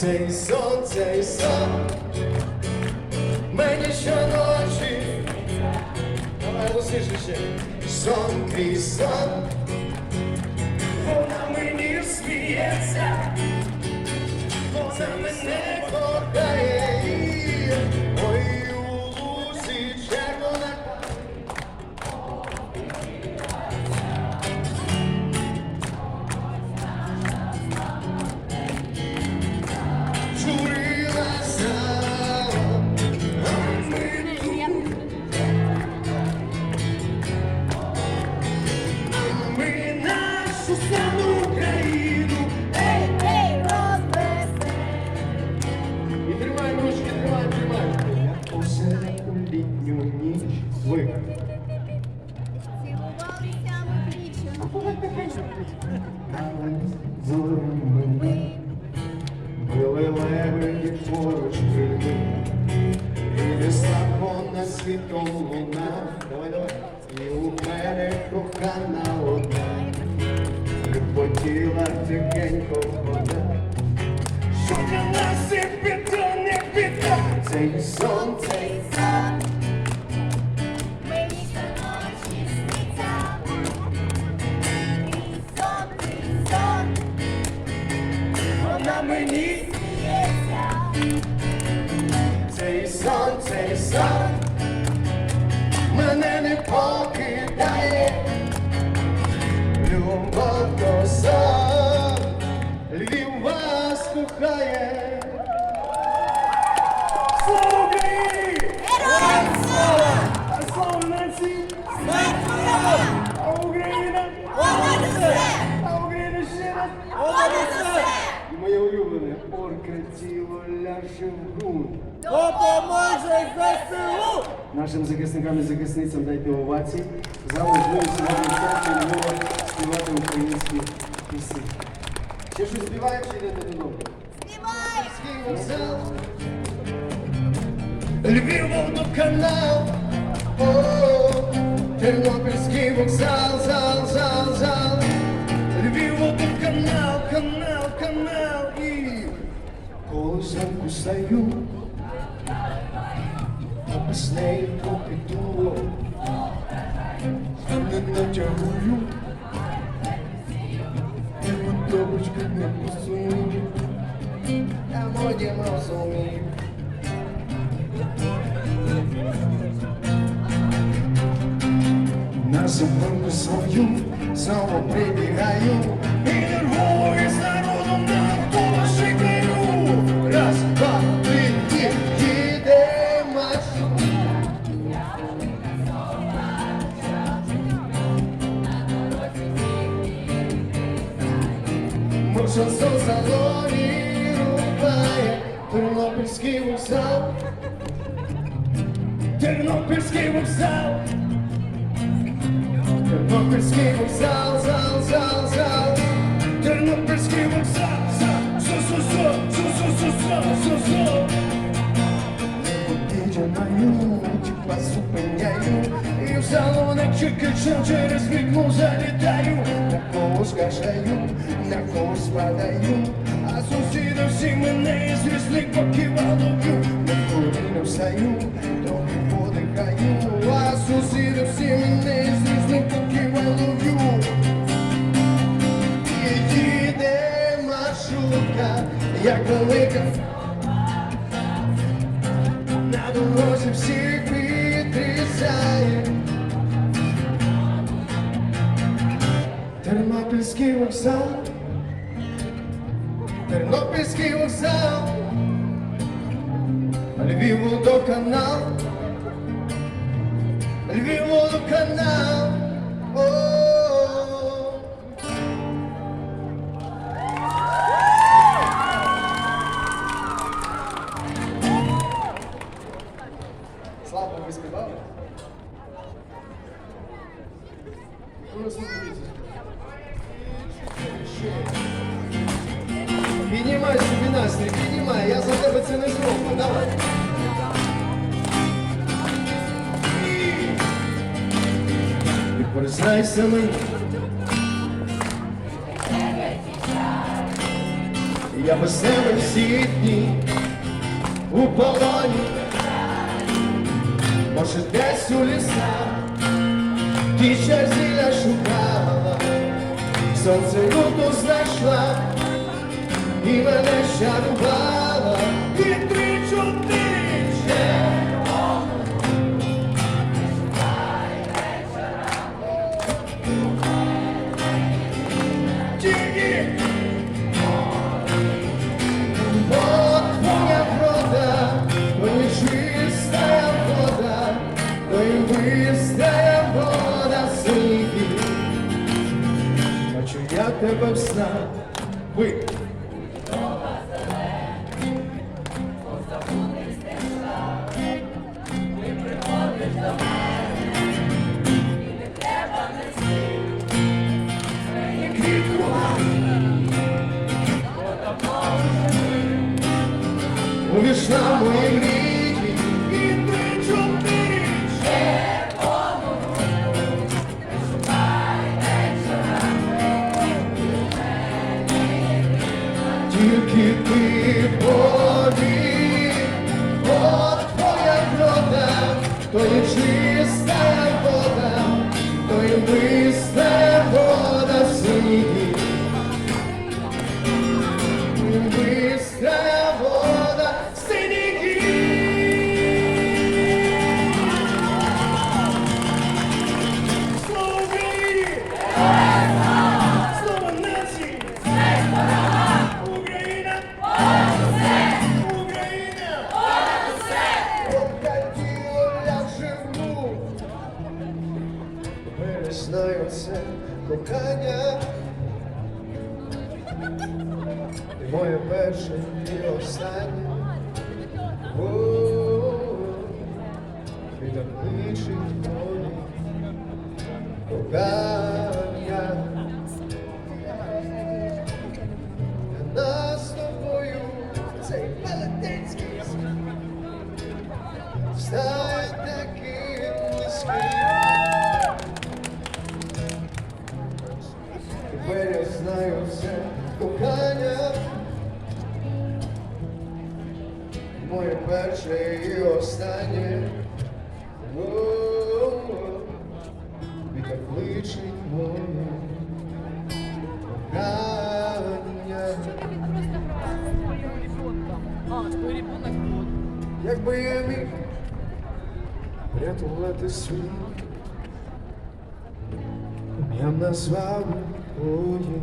Цей сон, цей сон мені щоночі. Давай лусіше ще. Сон, твій сон. Вона мені сміється. Вона мене Христа над світом луна, і у мене кохана одна, Люботіла тихенько вона, що для нас і біда, не біда, це і сонце. А Україна! Понад усе! А Україна ще раз! Понад усе! І моє улюблене орка тіло ляже в ґрунт. Допоможе ЗСУ! Нашим захисникам і захисницям дайте овації за можливість сьогодні вчати Львова співати українські пісні. Ще щось співаємо, чи йдете додому? Співай! Львів водоканал, о, Тернопільський вокзал, зал, зал, зал. Львів водоканал, канал, канал і колесанку стаю. А піснею попіду, не натягую. І мотовочки не посую, а моє розумію. сумку свою снова прибираю Перерву и с народом на автоши горю Раз, два, три, и кидай маршрут Мушанство Тернопільський вокзал. Тернопільський вокзал. Тернопільський вокзал, зал, зал, зал, Тернопільський вокзал, зал, зо-зо-зо, зо-зо-зо, зо-зо. Перенають, вас зупиняю, і в салонах чекачем через вікно залітаю, на когось кашляю, на когось падаю, а сусіди всі мене із різних боків алую, не встаю, то не подихаю. Як велика. На дорозі всіх відрізає. Тернопільський вокзал, Тернопільський вокзал, Львів водоканал, Львів водоканал. О, Слава ви співали? Піднімай собі настрій, піднімай, я за тебе це не зроблю, давай. І признайся мені. Я без тебе всі дні у полоні, може десь у лісах, ті ще зілля шукала, сонце люту знайшла і мене щарувала, і три чотири тебе в снах, ви. Тільки ти повір, перше і останнє. Відопличить мої кохання. Нас з тобою цей велетенський світ таким близьким. Тепер я знаю це кохання. Моє перше і останнє. Вітер кличить моє кохання. Якби я міг врятувати світ, я б назвав твоє